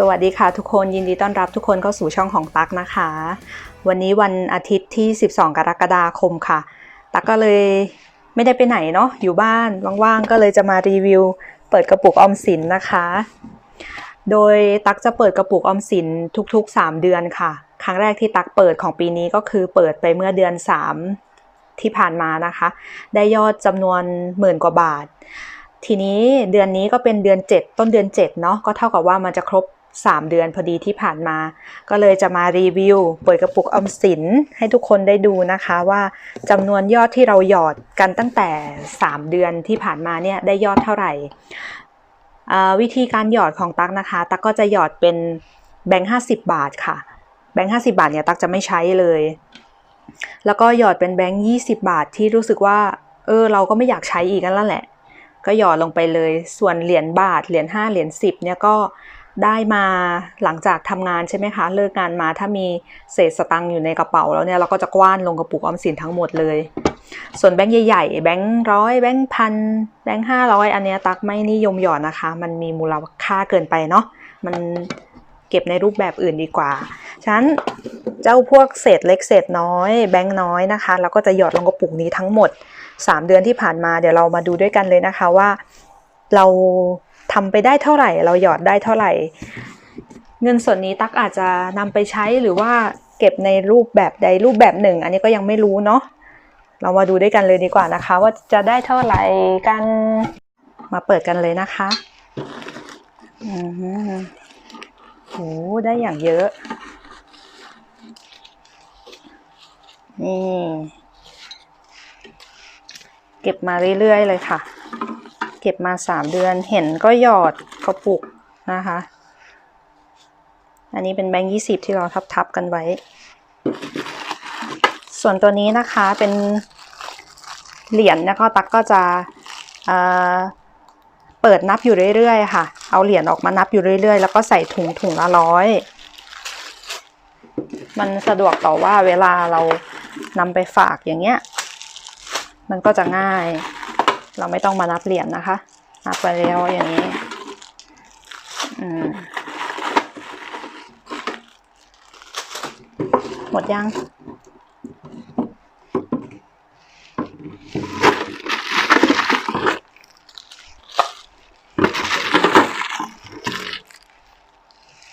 สวัสดีค่ะทุกคนยินดีต้อนรับทุกคนเข้าสู่ช่องของตั๊กนะคะ วันนี้วันอาทิตย์ที่ 12 กรกฎาคมค่ะ ตั๊กก็เลยไม่ได้ไปไหนเนาะอยู่บ้านว่างๆ ก็เลยจะมารีวิว เปิดกระปุกออมสินนะคะ โดยตั๊กจะเปิดกระปุกออมสินทุก ๆ 3 เดือนค่ะ ครั้งแรกที่ตั๊กเปิดของปีนี้ก็คือเปิดไปเมื่อเดือน 3 ที่ผ่านมานะคะ ได้ยอดจำนวนหมื่นกว่าบาททีนี้เดือนนี้ก็เป็นเดือน 7 ต้นเดือน7เนาะก็เท่ากับว่ามันจะครบ 3 เดือนพอดีที่ผ่านมา ก็เลยจะมารีวิวเปิดกระปุกออมสินให้ทุกคนได้ดูนะคะว่าจำนวนยอดที่เราหยอดกันตั้งแต่ 3 เดือนที่ผ่านมาเนี่ยได้ยอดเท่าไหร่อ่าวิธีการหยอดของตั๊กนะคะ ตั๊กก็จะหยอดเป็นแบงค์ห้าสิบบาทค่ะ แบงค์ห้าสิบาทเนี่ยตั๊กจะไม่ใช้เลย แล้วก็หยอดเป็นแบงค์ยี่สิบาทที่รู้สึกว่า เออ เราก็ไม่อยากใช้อีกนั่นแหละ ก็หยอดลงไปเลย ส่วนเหรียญบาท เหรียญ5เหรียญ10เนี่ยก็ ได้มาหลังจากทำงานใช่ไหมคะ เลิกงานมาถ้ามีเศษสตังค์อยู่ในกระเป๋าแล้วเนี่ยเราก็จะกว้านลงกระปุกออมสินทั้งหมดเลย ส่วนแบงค์ใหญ่ๆแบงค์ร้อยแบงค์พันแบงค์ห้าร้อยอันเนี้ยตักไม่นิยมหยอดนะคะ มันมีมูลค่าเกินไปเนาะมันเก็บในรูปแบบอื่นดีกว่า ฉะนั้นเจ้าพวกเศษเล็กเศษน้อย แบงค์น้อยนะคะเราก็จะหยอดลงกระปุกนี้ทั้งหมด 3 เดือนที่ผ่านมาเดี๋ยวเรามาดูด้วยกันเลยนะคะว่า เรา ทำไปได้เท่าไหร่ เราหยอดได้เท่าไหร่ เงินส่วนนี้ตักอาจจะนำไปใช้หรือว่าเก็บในรูปแบบใดรูปแบบหนึ่ง อันนี้ก็ยังไม่รู้เนาะเรามาดูด้วยกันเลยดีกว่านะคะ ว่าจะได้เท่าไหร่กันมาเปิดกันเลยนะคะอืมโหได้อย่างเยอะนี่เก็บมาเรื่อยๆเลยค่ะ ก็บมาสามเดือน เห็นก็หยอดกระปุกนะคะ อันนี้เป็นแบงค์ยี่สิบที่เราทับๆกันไว้ ส่วนตัวนี้นะคะเป็นเหรียญแล้วก็ตักก็จะเเปิดนับอยู่เรื่อยๆค่ะ เอาเหรียญออกมานับอยู่เรื่อยๆ แล้วก็ใส่ถุงถุงละร้อย มันสะดวกต่อว่าเวลาเรานำไปฝากอย่างเงี้ย มันก็จะง่าย เราไม่ต้องมานับเหรียญนะคะ นับไปแล้วอย่างนี้ อืม หมดยัง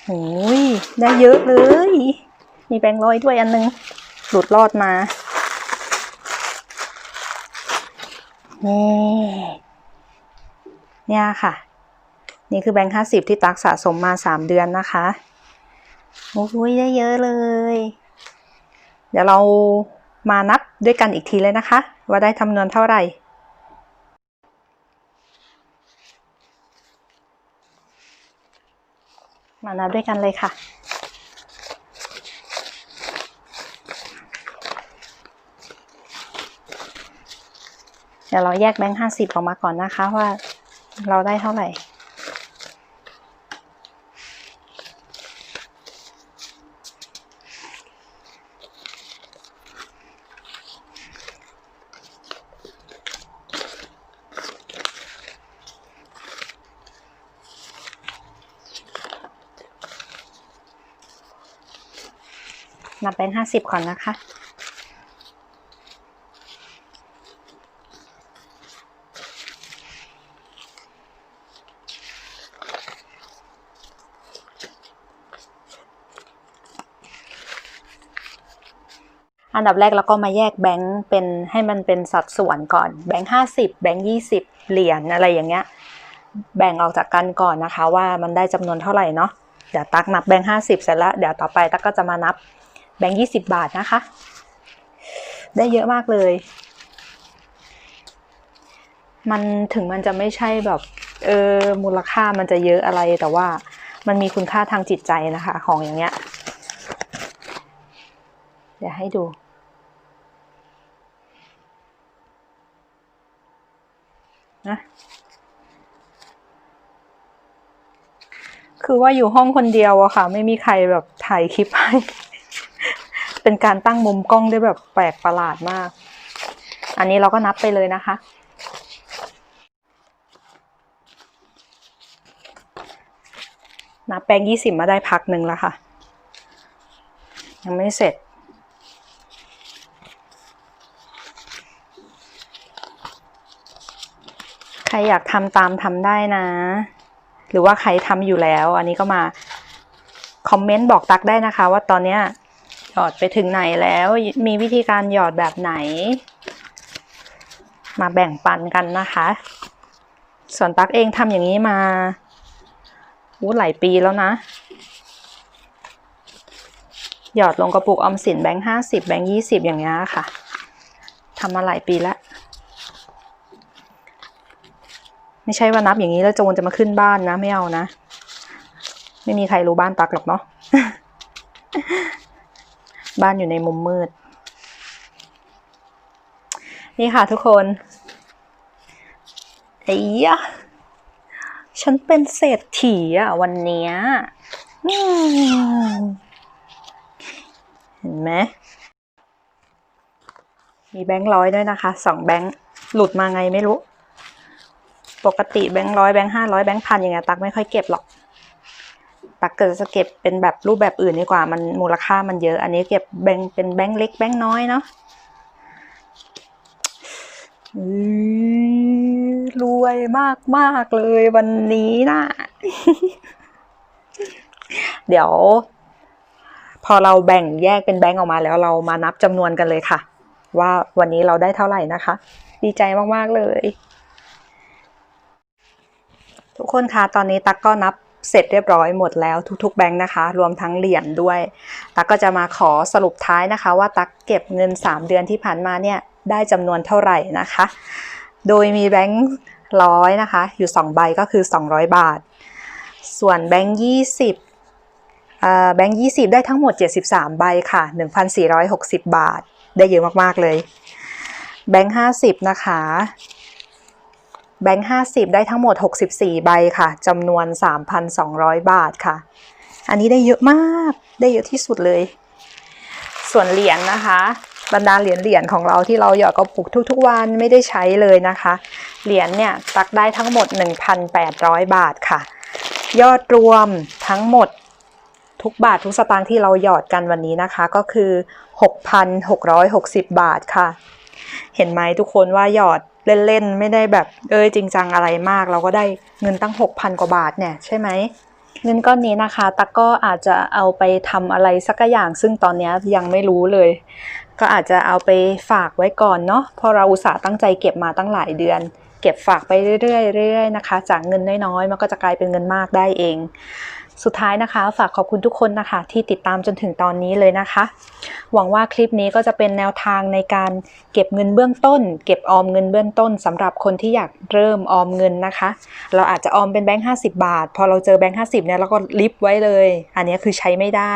โอ้ยได้เยอะเลย มีแบงค์ร้อยด้วยอันนึง หลุดรอดมา นี่เนี่ยค่ะ นี่คือแบงค์ห้าสิบที่ตักสะสมมาสามเดือนนะคะโอ้ยได้เยอะเลย เดี๋ยวเรามานับด้วยกันอีกทีเลยนะคะ ว่าได้จำนวนเท่าไหร่มานับด้วยกันเลยค่ะ ดี๋ยวเราแยกแบงค์ห้าสิบออกมาก่อนนะคะว่าเราได้เท่าไหร่ นับแบงค์ห้าสิบก่อนนะคะ อันดับแรกเราก็มาแยกแบงค์เป็นให้มันเป็นสัดส่วนก่อน แบงค์ห้าสิบแบงค์ยี่สิบเหรียญอะไรอย่างเงี้ย แบ่งออกจากกันก่อนนะคะ ว่ามันได้จำนวนเท่าไหร่เนาะ เดี๋ยวตักนับแบงค์ห้าสิบเสร็จแล้ว เดี๋ยวต่อไปตักก็จะมานับแบงค์ยี่สิบบาทนะคะ ได้เยอะมากเลย มันถึงมันจะไม่ใช่แบบเออมูลค่ามันจะเยอะอะไรแต่ว่ามันมีคุณค่าทางจิตใจนะคะ ของอย่างเงี้ย เดี๋ยวให้ดู นะ คือว่าอยู่ห้องคนเดียวอะค่ะ ไม่มีใครแบบถ่ายคลิปให้ เป็นการตั้งมุมกล้องได้แบบแปลกประหลาดมาก อันนี้เราก็นับไปเลยนะคะนับแบงยี่สิบมาได้พักหนึ่งแล้วค่ะ ยังไม่เสร็จ ใค รอยากทำตามทำได้นะ หรือว่าใครทำอยู่แล้ว อันนี้ก็มาคอมเมนต์บอกตักได้นะคะ ว่าตอนเนี้ยหยอดไปถึงไหนแล้วมีวิธีการหยอดแบบไหน มาแบ่งปันกันนะคะ ส่วนตักเองทำอย่างนี้มาอู้หลายปีแล้วนะ หยอดลงกระปุกออมสินแบงค์ห้าสิบแบงค์ยี่สิบอย่างเงี้ยค่ะทำมาหลายปีแล้ว ไม่ใช่ว่านับอย่างนี้แล้วโจรจะมาขึ้นบ้านนะ ไม่เอานะ ไม่มีใครรู้บ้านตักหรอกเนาะบ้านอยู่ในมุมมืด นี่ค่ะทุกคนไอ้ยะฉันเป็นเศรษฐีอะวันเนี้ยเห็นไหมมีแบงค์ร้อยด้วยนะคะสองแบงค์หลุดมาไงไม่รู้ ปกติแบงค์ร้อยแบงค์ห้าร้อยแบงค์พันอย่างเงี้ยตักไม่ค่อยเก็บหรอก ตักเกิดจะเก็บเป็นแบบรูปแบบอื่นดีกว่า มันมูลค่ามันเยอะ อันนี้เก็บแบงค์เป็นแบงค์เล็กแบงค์น้อยเนาะอือรวยมากมากเลยวันนี้นะ เดี๋ยว พอเราแบ่งแยกเป็นแบงค์ออกมาแล้วเรามานับจำนวนกันเลยค่ะ ว่าวันนี้เราได้เท่าไหร่นะคะ ดีใจมาก ๆ เลย ทุกคนคะตอนนี้ตั๊กก็นับเสร็จเรียบร้อยหมดแล้วทุกๆแบงค์นะคะ รวมทั้งเหรียญด้วย ตั๊กก็จะมาขอสรุปท้ายนะคะ ว่าตั๊กเก็บเงิน 3 เดือนที่ผ่านมาเนี่ยได้จำนวนเท่าไหร่นะคะ โดยมีแบงค์ร้อยนะคะ อยู่ 2 ใบก็คือ 200 บาท ส่วนแบงค์20เอ่อแบงค์20ได้ทั้งหมด 73 ใบค่ะ 1,460 บาท ได้เยอะมากๆเลย แบงค์50นะคะ แบงค์50 ได้ทั้งหมด 64 ใบค่ะจำนวน 3,200 บาทค่ะ อันนี้ได้เยอะมากได้เยอะที่สุดเลย ส่วนเหรียญนะคะ บรรดาเหรียญเหรียญของเราที่เราหยอดกระปุกทุกๆวันไม่ได้ใช้เลยนะคะ เหรียญเนี่ยตักได้ทั้งหมด 1,800 บาทค่ะ ยอดรวมทั้งหมดทุกบาททุกสตางค์ที่เราหยอดกันวันนี้นะคะก็คือ 6,660 บาทค่ะ เห็นไหมทุกคนว่าหยอด เล่นๆ ไม่ได้แบบเอ้ยจริงจังอะไรมาก เราก็ได้เงินตั้ง 6,000 กว่าบาทเนี่ยใช่ไหมเงินก้อนนี้นะคะตักก็อาจจะเอาไปทำอะไรสักอย่าง ซึ่งตอนนี้ยังไม่รู้เลย ก็อาจจะเอาไปฝากไว้ก่อนเนาะพราะเราอุตส่าห์ตั้งใจเก็บมาตั้งหลายเดือน เก็บฝากไปเรื่อยๆเรื่อยๆนะคะ จากเงินน้อยๆมันก็จะกลายเป็นเงินมากได้เอง สุดท้ายนะคะ ฝากขอบคุณทุกคนนะคะ ที่ติดตามจนถึงตอนนี้เลยนะคะ หวังว่าคลิปนี้ก็จะเป็นแนวทางในการเก็บเงินเบื้องต้น เก็บออมเงินเบื้องต้นสำหรับคนที่อยากเริ่มออมเงินนะคะ เราอาจจะออมเป็นแบงค์ห้าสิบาท พอเราเจอแบงค์ห้าสิบเนี่ยเราก็ลิฟไว้เลย อันนี้คือใช้ไม่ได้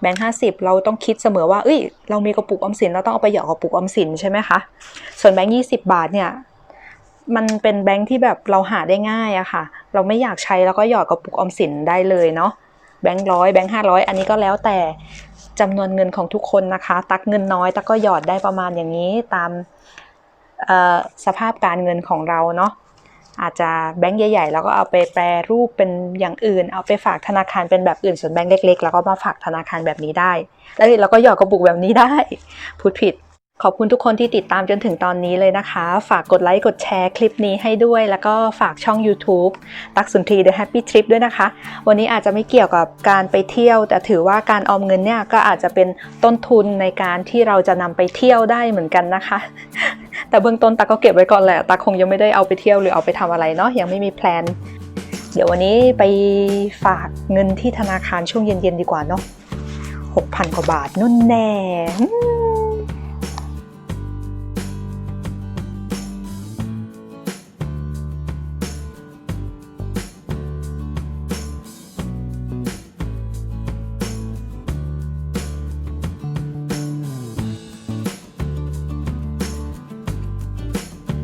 แบงค์ห้าสิบเราต้องคิดเสมอว่า เอ้ย เรามีกระปุกออมสิน เราต้องเอาไปหยอดกระปุกออมสินใช่ไหมคะ ส่วนแบงค์ยี่สิบาทเนี่ย มันเป็นแบงค์ที่แบบเราหาได้ง่ายอะค่ะ เราไม่อยากใช้แล้วก็หยอดกระปุกออมสินได้เลยเนาะแบงค์ร้อยแบงค์ห้าร้อยอันนี้ก็แล้วแต่จำนวนเงินของทุกคนนะคะ ตักเงินน้อยตักก็หยอดได้ประมาณอย่างนี้ตามสภาพการเงินของเราเนาะอาจจะแบงค์ใหญ่ๆ แล้วก็เอาไปแปรรูปเป็นอย่างอื่น เอาไปฝากธนาคารเป็นแบบอื่นส่วนแบงค์เล็ก ๆ แล้วก็มาฝากธนาคารแบบนี้ได้ แล้วเราก็หยอดกระปุกแบบนี้ได้พูดผิด ขอบคุณทุกคนที่ติดตามจนถึงตอนนี้เลยนะคะ ฝากกดไลค์ กดแชร์คลิปนี้ให้ด้วย แล้วก็ฝากช่อง YouTube ตักสุนทรี The Happy Trip ด้วยนะคะ วันนี้อาจจะไม่เกี่ยวกับการไปเที่ยว แต่ถือว่าการออมเงินเนี่ยก็อาจจะเป็นต้นทุนในการที่เราจะนำไปเที่ยวได้เหมือนกันนะคะ แต่เบื้องต้นตักก็เก็บไว้ก่อนแหละตักคงยังไม่ได้เอาไปเที่ยวหรือเอาไปทำอะไรเนาะยังไม่มีแพลนเดี๋ยววันนี้ไปฝากเงินที่ธนาคารช่วงเย็นๆดีกว่าเนาะหกพันกว่าบาทนุ่นแน่